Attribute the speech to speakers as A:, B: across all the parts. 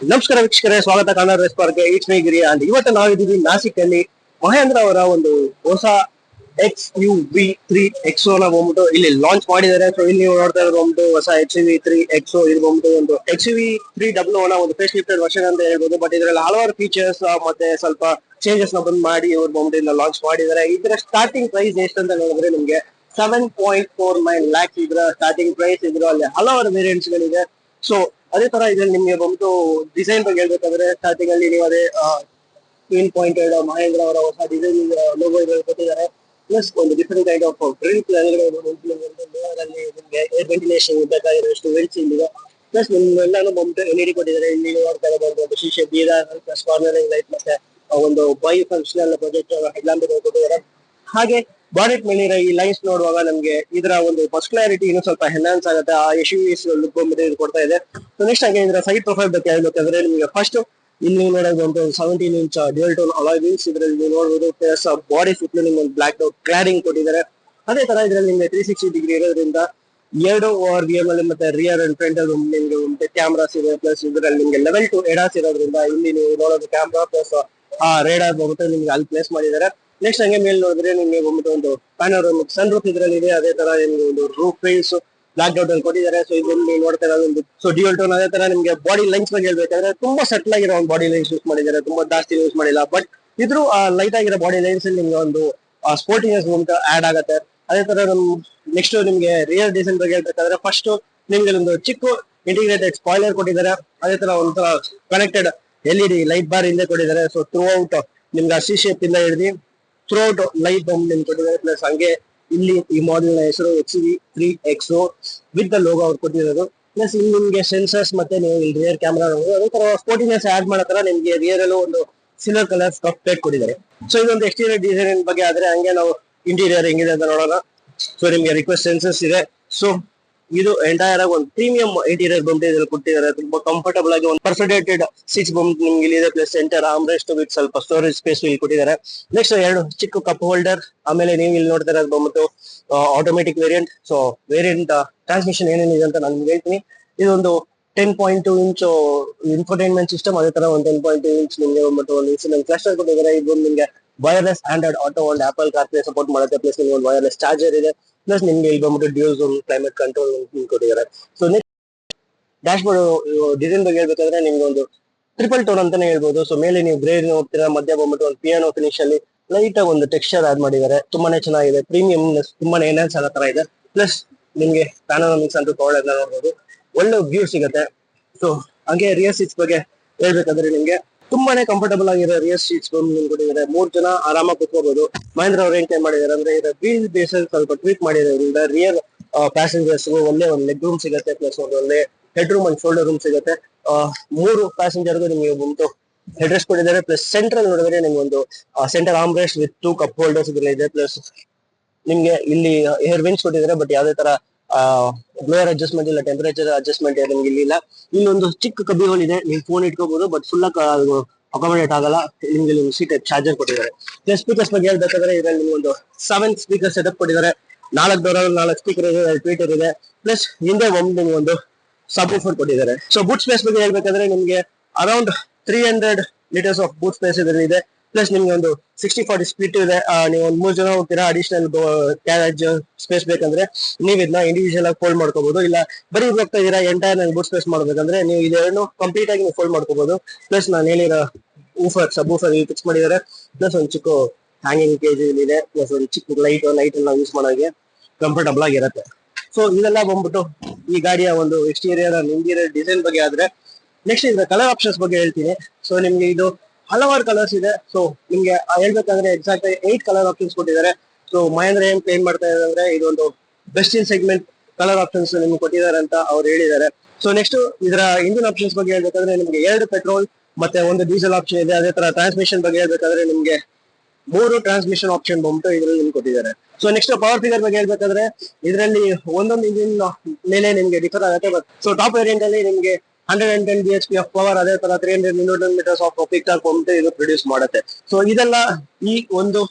A: ನಮಸ್ಕಾರ ವೀಕ್ಷಕರೇ, ಸ್ವಾಗತ Kannada race park Giri and ಇವತ್ತು ನಾವಿದ್ದೀವಿ ನಾಸಿಕ್ ಅಲ್ಲಿ ಮಹೇಂದ್ರ ಅವರ ಒಂದು ಹೊಸ X U V three X O ಬಂದ್ಬಿಟ್ಟು ಇಲ್ಲಿ ಲಾಂಚ್ ಮಾಡಿದ್ದಾರೆ. ಸೊ ಇಲ್ಲಿ ನೀವು ನೋಡ್ತಾ ಇರೋದು ಒಂದು ಹೊಸ ಎಚ್ ವಿ ತ್ರೀ ಎಕ್ಸೋ ಇದು ಬಂದ್ಬಿಟ್ಟು ಒಂದು X V three W one ಒಂದು ಫೇಸ್ ಲಿಫ್ಟೆಡ್ ವರ್ಷನ್ ಅಂತ ಹೇಳ್ಬೋದು. ಬಟ್ ಇದರಲ್ಲಿ ಹಲವಾರು ಫೀಚರ್ಸ್ ಮತ್ತೆ ಸ್ವಲ್ಪ ಚೇಂಜಸ್ನ ಬಂದ್ ಮಾಡಿ ಇವ್ರು ಬಂದ್ಬಿಟ್ಟು ಇಲ್ಲ ಲಾಂಚ್ ಮಾಡಿದ್ದಾರೆ. ಇದರ ಸ್ಟಾರ್ಟಿಂಗ್ ಪ್ರೈಸ್ ಎಷ್ಟು ಅಂತ ನೋಡಿದ್ರೆ ನಿಮ್ಗೆ seven point four nine lakhs ಇದರ ಸ್ಟಾರ್ಟಿಂಗ್ ಪ್ರೈಸ್ ಇದ್ರು. ಅಲ್ಲಿ ಹಲವಾರು ವೇರಿಯಂಟ್ಸ್ ಗಳಿದೆ. ಸೊ ಅದೇ ತರ ಇದ್ರಲ್ಲಿ ನಿಮ್ಗೆ ಬಂದು ಡಿಸೈನ್ ಬಗ್ಗೆ ಹೇಳ್ಬೇಕಾದ್ರೆ ಸ್ಟಾರ್ಟಿಂಗ್ ಅಲ್ಲಿ ನೀವು ಅದೇ ಕ್ವೀನ್ ಪಾಯಿಂಟೆಡ್ ಮಹೇಂದ್ರ ಅವರ ಹೊಸ ಡಿಸೈನ್ ಲೋಗೋ ಇದ್ರಲ್ಲಿ ಕೊಟ್ಟಿದ್ದಾರೆ. ಪ್ಲಸ್ ಒಂದು ಡಿಫ್ರೆಂಟ್ ಕೈಂಡ್ ಆಫ್ ಡ್ರಿಂಕ್ ನಿಮ್ಗೆ ಏರ್ ವೆಂಟಿಲೇಷನ್ ಬೇಕಾಗಿರೋಷ್ಟು ವೆಂಟ್ಸ್ ಇಲ್ಲಿದೆ. ಪ್ಲಸ್ ನಿಮ್ಮೆಲ್ಲಾನು ಬಂದು ಎಲ್ ಇಡಿ ಕೊಟ್ಟಿದ್ದಾರೆ. ಇಲ್ಲಿ ನೋಡ್ತಾ ಇರಬಹುದು ಒಂದು ಶೀಶೆ ಬೀರ ಪ್ಲಸ್ ಕಾರ್ನರಿಂಗ್ ಲೈಟ್ ಮತ್ತೆ ಒಂದು ಬೈ ಫಂಕ್ಷನಲ್ ಪ್ರಾಜೆಕ್ಟ್ ಹೆಡ್ಲಾಂಪ್ ಕೊಟ್ಟಿದ್ದಾರೆ. ಹಾಗೆ ಬಾನೆಟ್ ಮೇಲಿರೋ ಈ ಲೈನ್ಸ್ ನೋಡುವಾಗ ನಮ್ಗೆ ಇದರ ಒಂದು ಫಸ್ಟ್ ಕ್ಲಾರಿಟಿ ಇನ್ನೂ ಸ್ವಲ್ಪ ಎನ್ಹಾನ್ಸ್ ಆಗುತ್ತೆ. ಆ ಎಸ್ ಯು ಲುಕ್ ಬಂದ್ಬಿಟ್ಟು ಇದು ಕೊಡ್ತಾ ಇದೆ. ನೆಕ್ಸ್ಟ್ ಹಾಗೆ ಇದರ ಸೈಡ್ ಪ್ರೊಫೈಲ್ ಬಗ್ಗೆ ಹೇಳ್ಬೇಕಂದ್ರೆ ನಿಮಗೆ ಫಸ್ಟ್ ಇಲ್ಲಿ ನೀವು ನೋಡೋದು ಒಂದು seventeen inch dual tone alloy wheels ಇದರಲ್ಲಿ ನೀವು ನೋಡಬಹುದು ಪ್ಲಸ್ ಬಾಡಿ ಫಿಟ್ ನಿಮ್ಗೆ ಒಂದು ಬ್ಲಾಕ್ ಕ್ಲಾರಿಂಗ್ ಕೊಟ್ಟಿದ್ದಾರೆ. ಅದೇ ತರ ಇದರಲ್ಲಿ ನಿಮಗೆ ತ್ರೀ ಸಿಕ್ಸ್ಟಿ ಡಿಗ್ರಿ ಇರೋದ್ರಿಂದ ಎರಡು ಓವರ್ ವಿ ಅಲ್ಲಿ ಮತ್ತೆ ರಿಯರ್ ಅಂಡ್ ಫ್ರಂಟ್ ಅಲ್ಲಿ ನಿಮ್ಗೆ ಒಂದು ಕ್ಯಾಮ್ರಾಸ್ ಇದೆ ಪ್ಲಸ್ ಇದರಲ್ಲಿ ನಿಮ್ಗೆ ಲೆವೆಲ್ ಟು ಎಡಾಸ್ ಇರೋದ್ರಿಂದ ಇಲ್ಲಿ ನೀವು ನೋಡೋದು ಕ್ಯಾಮ್ರಾ ಪ್ಲಸ್ ಆ ರೇಡಾರ್ ಬಂದ್ಬಿಟ್ಟು ನಿಮ್ಗೆ ಅಲ್ಲಿ ಪ್ಲೇಸ್ ಮಾಡಿದ್ದಾರೆ. ನೆಕ್ಸ್ಟ್ ಹಂಗೆ ಮೇಲೆ ನೋಡಿದ್ರೆ ನಿಮಗೆ ಬಂದ್ಬಿಟ್ಟು ಒಂದು ಪ್ಯಾನೋರಮಿಕ್ ಸನ್ ರೂಫ್ ಇದ್ರಲ್ಲಿ ಇದೆ, ಅದೇ ತರ ನಿಮ್ಗೆ ಒಂದು ರೂಫ್ ಫೇಸ್ ಬ್ಲಾಕ್ ಔಟ್ ಅಲ್ಲಿ ಕೊಟ್ಟಿದ್ದಾರೆ. ಸೊ ಇದನ್ನು ನೀವು ನೋಡ್ತಾ ಇರೋದು ಒಂದು ಸೊ ಡಿಯಲ್ ಟೋನ್ ಅದೇ ತರ ನಿಮಗೆ ಬಾಡಿ ಲೈನ್ಸ್ ಬಗ್ಗೆ ಹೇಳ್ಬೇಕಾದ್ರೆ ತುಂಬಾ ಸೆಟ್ಲ್ ಆಗಿರೋ ಒಂದು ಬಾಡಿ ಲೈನ್ಸ್ ಯೂಸ್ ಮಾಡಿದ್ದಾರೆ. ತುಂಬಾ ಜಾಸ್ತಿ ಯೂಸ್ ಮಾಡಿಲ್ಲ. ಬಟ್ ಇದ್ರೂ ಲೈಟ್ ಆಗಿರೋ ಬಾಡಿ ಲೈನ್ಸ್ ಅಲ್ಲಿ ನಿಮ್ಗೆ ಒಂದು ಸ್ಪೋರ್ಟಿನೆಸ್ ಬಂದ್ಬಿಟ್ಟು ಆಡ್ ಆಗುತ್ತೆ. ಅದೇ ತರ ನಮ್ ನೆಕ್ಸ್ಟ್ ನಿಮ್ಗೆ ರಿಯರ್ ಡಿಸೈನ್ ಬಗ್ಗೆ ಹೇಳ್ಬೇಕಾದ್ರೆ ಫಸ್ಟ್ ನಿಮ್ಗೆ ಒಂದು ಚಿಕ್ಕ ಇಂಟಿಗ್ರೇಟೆಡ್ ಸ್ಪಾಯ್ಲರ್ ಕೊಟ್ಟಿದ್ದಾರೆ. ಅದೇ ತರ ಒಂಥರ connected L E D light bar ಹಿಂದೆ ಕೊಟ್ಟಿದ್ದಾರೆ. ಸೊ ಥ್ರೂ ಔಟ್ ನಿಮ್ಗೆ ಸಿ ಶೇಪ್ ಇಂದ ಹಿಡಿದು ಥ್ರೂ ಔಟ್ ಲೈಟ್ ಬಾಂಬ್ ನಿಮ್ಗೆ ಕೊಟ್ಟಿದ್ದಾರೆ ಪ್ಲಸ್ ಹಂಗೆ ಇಲ್ಲಿ ಈ ಮಾಡೆಲ್ನ ಹೆಸರು X V three X O with the logo ಅವ್ರು ಕೊಟ್ಟಿರೋದು. ಪ್ಲಸ್ ಇಲ್ಲಿ ನಿಮ್ಗೆ ಸೆನ್ಸರ್ಸ್ ಮತ್ತೆ ನೀವು ಇಲ್ಲಿ ರಿಯರ್ ಕ್ಯಾಮ್ರಾ ಅದೇ ತರ ಸ್ಪೋರ್ಟಿನೆಸ್ ಆಡ್ ಮಾಡೋ ತರ ನಿಮ್ಗೆ ರಿಯರ್ ಅಲ್ಲೂ ಒಂದು ಸಿಲ್ವರ್ ಕಲರ್ ಸ್ಟಫ್ ಪ್ಲೇಟ್ ಕೊಟ್ಟಿದ್ದಾರೆ. ಸೊ ಇದೊಂದು ಎಕ್ಸ್ಟೀರಿಯರ್ ಡಿಸೈನ್ ಬಗ್ಗೆ ಆದ್ರೆ ಹಂಗೆ ನಾವು ಇಂಟೀರಿಯರ್ ಹೆಂಗಿದೆ ಅಂತ ನೋಡೋಣ. ಸೊ ನಿಮ್ಗೆ ರಿಕ್ವೆಸ್ಟ್ ಸೆನ್ಸಸ್ ಇದೆ. ಸೊ ಇದು ಎಂಟೈರ್ ಆಗಿ ಒಂದು ಪ್ರೀಮಿಯಂ ಇಂಟೀರಿಯರ್ ಬಂಪ್ ಇದ್ರಲ್ಲಿ ಕೊಟ್ಟಿದ್ದಾರೆ ತುಂಬಾ ಕಂಫರ್ಟಬಲ್ ಆಗಿ ಒಂದು ಪರ್ಸೆಂಟೇಟೆಡ್ ಸಿಕ್ಸ್ ಬಂಪ್ ನಿಮ್ಗೆ ಇಲ್ಲಿದೆ ಪ್ಲಸ್ ಸೆಂಟರ್ ಆಮ್ರೆಸ್ಟ್ ವಿತ್ ಸ್ವಲ್ಪ ಸ್ಟೋರೇಜ್ ಸ್ಪೇಸ್ ಇಲ್ಲಿ ಕೊಟ್ಟಿದ್ದಾರೆ ನೆಕ್ಸ್ಟ್ ಎರಡು ಚಿಕ್ಕ ಕಪ್ ಹೋಲ್ಡರ್ ಆಮೇಲೆ ನೀವು ಇಲ್ಲಿ ನೋಡ್ತಾ ಇರೋದು ಬಂದ್ಬಿಟ್ಟು automatic variant so variant transmission ಏನೇನಿದೆ ಅಂತ ನಾನು ನಿಮ್ಗೆ ಹೇಳ್ತೀನಿ. ಇದೊಂದು ten point two inch infotainment system ಅದೇ ತರ ಒಂದು ಟೆನ್ ಪಾಯಿಂಟ್ ಟು ಇಂಚ್ ನಿಮ್ಗೆ ಬಂದ್ಬಿಟ್ಟು ಒಂದು ಇನ್ಸಿಡೆಂಟ್ ಕ್ಲಸ್ಟರ್ ಕೊಟ್ಟಿದ್ದಾರೆ ಇದು ನಿಮಗೆ ವೈರ್ಲೆಸ್ ಆಂಡ್ರಾಯ್ಡ್ ಆಟೋ ಒಂದು ಆಪಲ್ ಕಾರ್ಪ್ಲೇ ಸಪೋರ್ಟ್ ಮಾಡುತ್ತೆ. ಪ್ಲಸ್ ನಿಮ್ಗೆ ಒಂದು ವೈರ್ಲೆಸ್ ಚಾರ್ಜರ್ ಇದೆ. ಪ್ಲಸ್ ನಿಮ್ಗೆ ಇಲ್ಲಿ ಬಂದ್ಬಿಟ್ಟು ಡ್ಯೂಸ್ ಕ್ಲೈಮೇಟ್ ಕಂಟ್ರೋಲ್ ಕೊಟ್ಟಿದ್ದಾರೆ. So next dashboard design ಬಗ್ಗೆ ಹೇಳ್ಬೇಕಾದ್ರೆ ನಿಮ್ಗೆ ಒಂದು ಟ್ರಿಪಲ್ ಟೋನ್ ಅಂತಾನೆ ಹೇಳ್ಬೋದು. ಸೊ ಮೇಲೆ ನೀವು ಗ್ರೇ ನೋಡ್ತೀರಾ, ಮಧ್ಯ ಬಂದ್ಬಿಟ್ಟು ಒಂದು ಪಿಯಾನೋ ಫಿನಿಶ್ ಅಲ್ಲಿ ಲೈಟ್ ಆಗಿ ಒಂದು ಟೆಕ್ಸ್ಚರ್ ಆಡ್ ಮಾಡಿದ್ದಾರೆ. ತುಂಬಾನೇ ಚೆನ್ನಾಗಿದೆ. ಪ್ರೀಮಿಯಂ ತುಂಬಾನೇ ಎನ್ಹಾನ್ಸ್ ಆಗೋ ತರ ಇದೆ. ಪ್ಲಸ್ ನಿಮ್ಗೆ ಪ್ಯಾನೋಮಿಕ್ಸ್ ಅಂತೂ ತಗೊಳ್ಳೋದನ್ನ ನೋಡ್ಬೋದು. ಒಳ್ಳೆ ವ್ಯೂ ಸಿಗುತ್ತೆ. ಸೊ ಹಂಗೆ ರಿಯರ್ ಸಿಕ್ಸ್ ಬಗ್ಗೆ ಹೇಳ್ಬೇಕಂದ್ರೆ ನಿಮ್ಗೆ ತುಂಬಾನೇ ಕಂಫರ್ಟಬಲ್ ಆಗಿರೋ ರಿಯರ್ ಸೀಟ್ಸ್ ಕೊಟ್ಟಿದ್ದಾರೆ ಮೂರ್ ಜನ ಆರಾಮಾಗಿ ಕುತ್ಕೋಬಹುದು ಮಹೇಂದ್ರ ಅವ್ರು ಏನ್ ಮಾಡಿದ್ದಾರೆ ಅಂದ್ರೆ ಇದರ ವೀಲ್ ಬೇಸ್ ಸ್ವಲ್ಪ ಟ್ವೀಟ್ ಮಾಡಿರೋದ್ರಿಂದ ರಿಯರ್ ಪ್ಯಾಸೆಂಜರ್ಸ್ ಒಳ್ಳೆ ಒಂದು ಲೆಗ್ ರೂಮ್ ಸಿಗುತ್ತೆ ಪ್ಲಸ್ ಒಂದು ಒಳ್ಳೆ headroom and shoulder room ಸಿಗುತ್ತೆ. ಮೂರು ಪ್ಯಾಸೆಂಜರ್ಗೂ ನಿಮಗೆ ಬಂತು ಹೆಡ್ ರೆಸ್ಟ್ ಕೊಟ್ಟಿದ್ದಾರೆ. ಪ್ಲಸ್ ಸೆಂಟ್ರಲ್ ನೋಡಿದ್ರೆ ನಿಮ್ಗೆ ಒಂದು centre armrest with two cup holders ಇದೆ. ಪ್ಲಸ್ ನಿಮ್ಗೆ ಇಲ್ಲಿ ಏರ್ ವಿನ್ಸ್ ಕೊಟ್ಟಿದ್ದಾರೆ. ಬಟ್ ಯಾವುದೇ ತರ ಬ್ಲೋಯರ್ ಅಡ್ಜಸ್ಟ್ಮೆಂಟ್ ಇಲ್ಲ ಟೆಂಪರೇಚರ್ ಅಡ್ಜಸ್ಟ್ಮೆಂಟ್ ನಿಮ್ಗೆ ಇಲ್ಲಿ ಇಲ್ಲ ಇಲ್ಲೊಂದು ಚಿಕ್ಕ ಕಬ್ಬಿ ಹೋಲ್ ಇದೆ, ನೀವು ಫೋನ್ ಇಟ್ಕೋಬಹುದು ಬಟ್ ಫುಲ್ ಅಕಾಮಡೇಟ್ ಆಗಲ್ಲ. ನಿಮ್ಗೆ ಇಲ್ಲಿ ಸಿ ಟೈಪ್ ಚಾರ್ಜರ್ ಕೊಟ್ಟಿದ್ದಾರೆ. ಪ್ಲಸ್ ಸ್ಪೀಕರ್ಸ್ ಬಗ್ಗೆ ಹೇಳ್ಬೇಕಾದ್ರೆ ಇದರಲ್ಲಿ ನಿಮ್ಗೆ ಒಂದು ಸೆವೆನ್ ಸ್ಪೀಕರ್ ಸೆಟಪ್ ಕೊಟ್ಟಿದ್ದಾರೆ. ನಾಲ್ಕು ಡೋರ್ ನಾಲ್ಕು ಸ್ಪೀಕರ್ ಇದೆ ಟ್ವೀಟರ್ ಇದೆ. ಪ್ಲಸ್ ಹಿಂದೆ ಒಂದು ಒಂದು ಸಬ್ ಕೊಟ್ಟಿದ್ದಾರೆ. ಸೊ ಬೂಟ್ ಸ್ಪೇಸ್ ಬಗ್ಗೆ ಹೇಳ್ಬೇಕಾದ್ರೆ ನಿಮ್ಗೆ around three hundred litres of boot space ಇದರಲ್ಲಿ ಇದೆ. ಪ್ಲಸ್ ನಿಮ್ಗೆ ಒಂದು ಸಿಕ್ಸ್ಟಿ ಫಾರ್ಟಿ ಸ್ಪ್ಲಿಟ್ ಇದೆ. ನೀವು ಒಂದು ಮೂರು ಜನ ಹೋಗ್ತೀರಾ ಅಡಿಷನಲ್ ಕ್ಯಾರೇಜ್ ಸ್ಪೇಸ್ ಬೇಕಂದ್ರೆ ನೀವು ಇದನ್ನ ಇಂಡಿವಿಜುವಲ್ ಆಗಿ ಫೋಲ್ಡ್ ಮಾಡ್ಕೋಬಹುದು ಇಲ್ಲ, ಬರೀ ಹೋಗ್ತಾ ಇದೀರಾ ಎಂಟೈರ್ನಲ್ಲಿ ಬೂಟ್ ಸ್ಪೇಸ್ ಮಾಡ್ಬೇಕಂದ್ರೆ ನೀವು ಇದೆರಡು ಕಂಪ್ಲೀಟ್ ಆಗಿ ನೀವು ಫೋಲ್ಡ್ ಮಾಡ್ಕೋಬಹುದು ಪ್ಲಸ್ ನಾನು ಹೇಳಿರೋ ಊಫರ್ ಸಬ್ ಊಫರ್ ಫಿಕ್ಸ್ ಮಾಡಿದ್ದಾರೆ ಪ್ಲಸ್ ಒಂದು ಚಿಕ್ಕ ಹ್ಯಾಂಗಿಂಗ್ ಕೇಜ್ ಇದೆ. ಪ್ಲಸ್ ಒಂದು ಚಿಕ್ಕ ಲೈಟ್ ಲೈಟ್ ಎಲ್ಲ ಯೂಸ್ ಮಾಡೋಕೆ ಕಂಫರ್ಟಬಲ್ ಆಗಿರುತ್ತೆ. ಸೊ ಇದೆಲ್ಲ ಬಂದ್ಬಿಟ್ಟು ಈ ಗಾಡಿಯ ಒಂದು ಎಕ್ಸ್ಟೀರಿಯರ್ ಇಂಟೀರಿಯರ್ ಡಿಸೈನ್ ಬಗ್ಗೆ ಆದ್ರೆ ನೆಕ್ಸ್ಟ್ ಇದರ ಕಲರ್ ಆಪ್ಷನ್ಸ್ ಬಗ್ಗೆ ಹೇಳ್ತೀನಿ. ಸೊ ನಿಮ್ಗೆ ಇದು ಹಲವಾರು ಕಲರ್ಸ್ ಇದೆ. ಸೊ ನಿಮ್ಗೆ ಹೇಳ್ಬೇಕಂದ್ರೆ ಎಕ್ಸಾಕ್ಟ್ ಏಟ್ ಕಲರ್ ಆಪ್ಷನ್ಸ್ ಕೊಟ್ಟಿದ್ದಾರೆ. ಸೊ ಮಹೇಂದ್ರ ಏನ್ ಕ್ಲೇಮ್ ಮಾಡ್ತಾ ಇದ್ದಾರೆ ಅಂದ್ರೆ ಇದೊಂದು best in segment colour options ನಿಮ್ಗೆ ಕೊಟ್ಟಿದ್ದಾರೆ ಅಂತ ಅವ್ರು ಹೇಳಿದ್ದಾರೆ. ಸೊ ನೆಕ್ಸ್ಟ್ ಇದರ ಇಂಜಿನ್ ಆಪ್ಷನ್ಸ್ ಬಗ್ಗೆ ಹೇಳ್ಬೇಕಂದ್ರೆ ನಿಮ್ಗೆ ಎರಡು ಪೆಟ್ರೋಲ್ ಮತ್ತೆ ಒಂದು ಡೀಸೆಲ್ ಆಪ್ಷನ್ ಇದೆ. ಅದೇ ತರ ಟ್ರಾನ್ಸ್ಮಿಷನ್ ಬಗ್ಗೆ ಹೇಳ್ಬೇಕಾದ್ರೆ ನಿಮ್ಗೆ ಮೂರು ಟ್ರಾನ್ಸ್ಮಿಷನ್ ಆಪ್ಷನ್ ಬಂದ್ಬಿಟ್ಟು ಇದರಲ್ಲಿ ನಿಮ್ಗೆ ಕೊಟ್ಟಿದ್ದಾರೆ. ಸೊ ನೆಕ್ಸ್ಟ್ ಪವರ್ ಫಿಗರ್ ಬಗ್ಗೆ ಹೇಳ್ಬೇಕಾದ್ರೆ ಇದರಲ್ಲಿ ಒಂದೊಂದು ಇಂಜಿನ್ ಮೇಲೆ ನಿಮ್ಗೆ ಡಿಫರ್ ಆಗುತ್ತೆ. ಬಟ್ ಸೊ ಟಾಪ್ ವೇರಿಯಂಟ್ ಅಲ್ಲಿ ನಿಮ್ಗೆ hundred and ten B H P of power ಅದೇ ತರ three hundred newton metres of peak torque ಬಂದ್ಬಿಟ್ಟು ಇದು ಪ್ರೊಡ್ಯೂಸ್ ಮಾಡುತ್ತೆ. ಸೊ ಇದೆಲ್ಲ ಈ ಒಂದು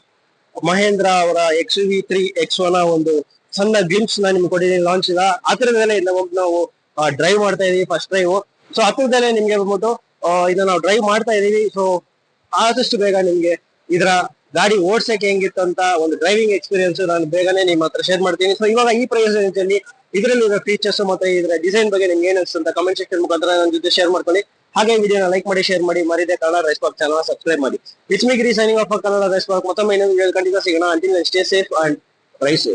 A: ಮಹೇಂದ್ರ ಅವರ X V three X one ಒಂದು ಸಣ್ಣ ಗ್ಲಿಮ್ಸ್ನ ನಿಮ್ಗೆ ಕೊಟ್ಟಿದ್ದೀನಿ ಲಾಂಚ್ ಇಲ್ಲ ಹತ್ರದಲ್ಲೇ ತರದಲ್ಲೇ ನಾವು ಡ್ರೈವ್ ಮಾಡ್ತಾ ಇದೀವಿ ಫಸ್ಟ್ ಡ್ರೈವ್ ಸೊ ಹತ್ರದಲ್ಲೇ ನಿಮ್ಗೆ ಬಂದ್ಬಿಟ್ಟು ಇದನ್ನ ನಾವು ಡ್ರೈವ್ ಮಾಡ್ತಾ ಇದೀವಿ. ಸೊ ಆದಷ್ಟು ಬೇಗ ನಿಮ್ಗೆ ಇದರ ಗಾಡಿ ಓಡ್ಸಕ್ಕೆ ಹೆಂಗಿತ್ತು ಅಂತ ಒಂದು ಡ್ರೈವಿಂಗ್ ಎಕ್ಸ್ಪೀರಿಯನ್ಸ್ ನಾನು ಬೇಗನೆ ನಿಮ್ಮ ಹತ್ರ ಶೇರ್ ಮಾಡ್ತೀನಿ. ಸೊ ಇವಾಗ ಈ ಪ್ರಯೋಜನದಲ್ಲಿ ಇದರಲ್ಲಿರೋ ಫೀಚರ್ಸ್ ಮತ್ತೆ ಇದರ ಡಿಸೈನ್ ಬಗ್ಗೆ ನಿಮ್ಗೆ ಏನ್ ಅನ್ಸುತ್ತೆ ಕಮೆಂಟ್ ಸೆಕ್ಷನ್ ಮುಖಾಂತರ ನನ್ನ ಜೊತೆ ಶೇರ್ ಮಾಡ್ಕೊಳ್ಳಿ. ಹಾಗೆ ವಿಡಿಯೋನ ಲೈಕ್ ಮಾಡಿ ಶೇರ್ ಮಾಡಿ, ಮರಿದೆ Kannada rise park channel subscribe ಮಾಡಿ. It's me Giri signing off Kannada rise park ಮತ್ತೊಮ್ಮೆ ಇನ್ನೊಂದು ಖಂಡಿತ ಸಿಗೋಣ. Until stay safe and rise